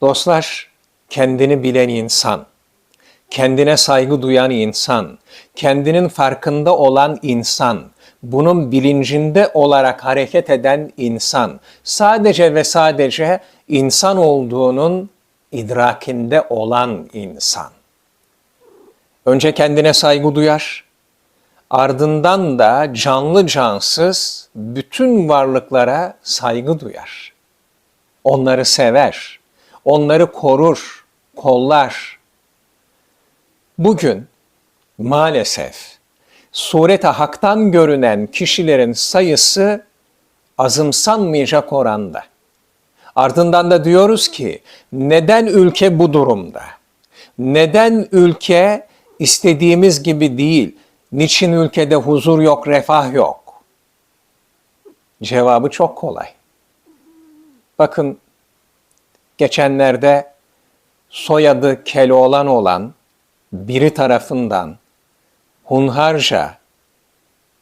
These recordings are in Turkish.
Dostlar, kendini bilen insan, kendine saygı duyan insan, kendinin farkında olan insan, bunun bilincinde olarak hareket eden insan, sadece ve sadece insan olduğunun idrakinde olan insan. Önce kendine saygı duyar, ardından da canlı cansız bütün varlıklara saygı duyar. Onları sever, onları korur, kollar. Bugün maalesef surete haktan görünen kişilerin sayısı azımsanmayacak oranda. Ardından da diyoruz ki neden ülke bu durumda? Neden ülke istediğimiz gibi değil? Niçin ülkede huzur yok, refah yok? Cevabı çok kolay. Bakın geçenlerde soyadı Keloğlan olan biri tarafından hunharca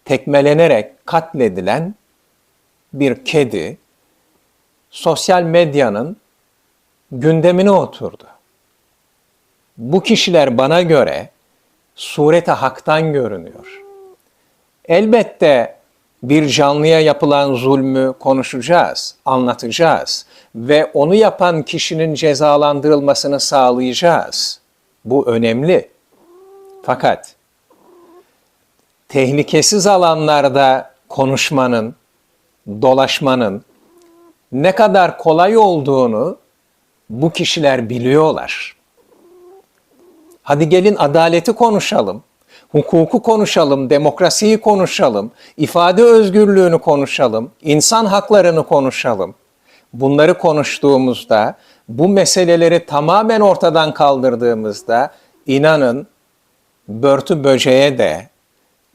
tekmelenerek katledilen bir kedi sosyal medyanın gündemine oturdu. Bu kişiler bana göre surete haktan görünüyor. Elbette bir canlıya yapılan zulmü konuşacağız, anlatacağız ve onu yapan kişinin cezalandırılmasını sağlayacağız. Bu önemli. Fakat tehlikesiz alanlarda konuşmanın, dolaşmanın ne kadar kolay olduğunu bu kişiler biliyorlar. Hadi gelin adaleti konuşalım, hukuku konuşalım, demokrasiyi konuşalım, ifade özgürlüğünü konuşalım, insan haklarını konuşalım. Bunları konuştuğumuzda, bu meseleleri tamamen ortadan kaldırdığımızda inanın börtü böceğe de,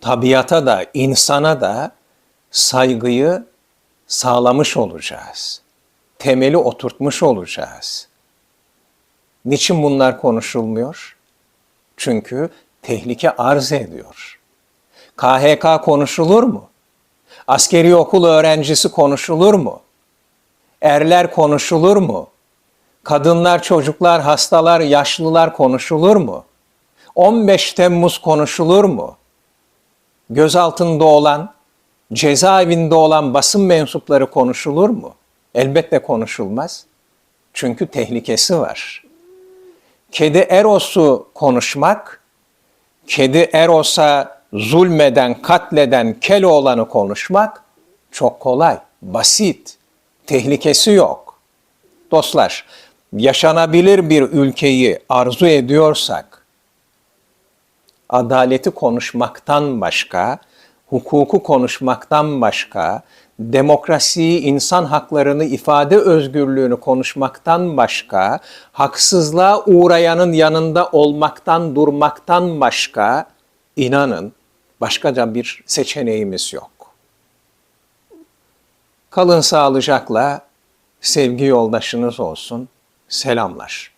tabiata da, insana da saygıyı sağlamış olacağız. Temeli oturtmuş olacağız. Niçin bunlar konuşulmuyor? Çünkü tehlike arz ediyor. KHK konuşulur mu? Askeri okul öğrencisi konuşulur mu? Erler konuşulur mu? Kadınlar, çocuklar, hastalar, yaşlılar konuşulur mu? 15 Temmuz konuşulur mu? Gözaltında olan, cezaevinde olan basın mensupları konuşulur mu? Elbette konuşulmaz. Çünkü tehlikesi var. Kedi Eros'u konuşmak, kedi Eros'a zulmeden, katleden Keloğlan'ı konuşmak çok kolay, basit, tehlikesi yok. Dostlar, yaşanabilir bir ülkeyi arzu ediyorsak, adaleti konuşmaktan başka, hukuku konuşmaktan başka, demokrasiyi, insan haklarını, ifade özgürlüğünü konuşmaktan başka, haksızlığa uğrayanın yanında olmaktan, durmaktan başka, inanın başkaca bir seçeneğimiz yok. Kalın sağlıcakla, sevgi yoldaşınız olsun. Selamlar.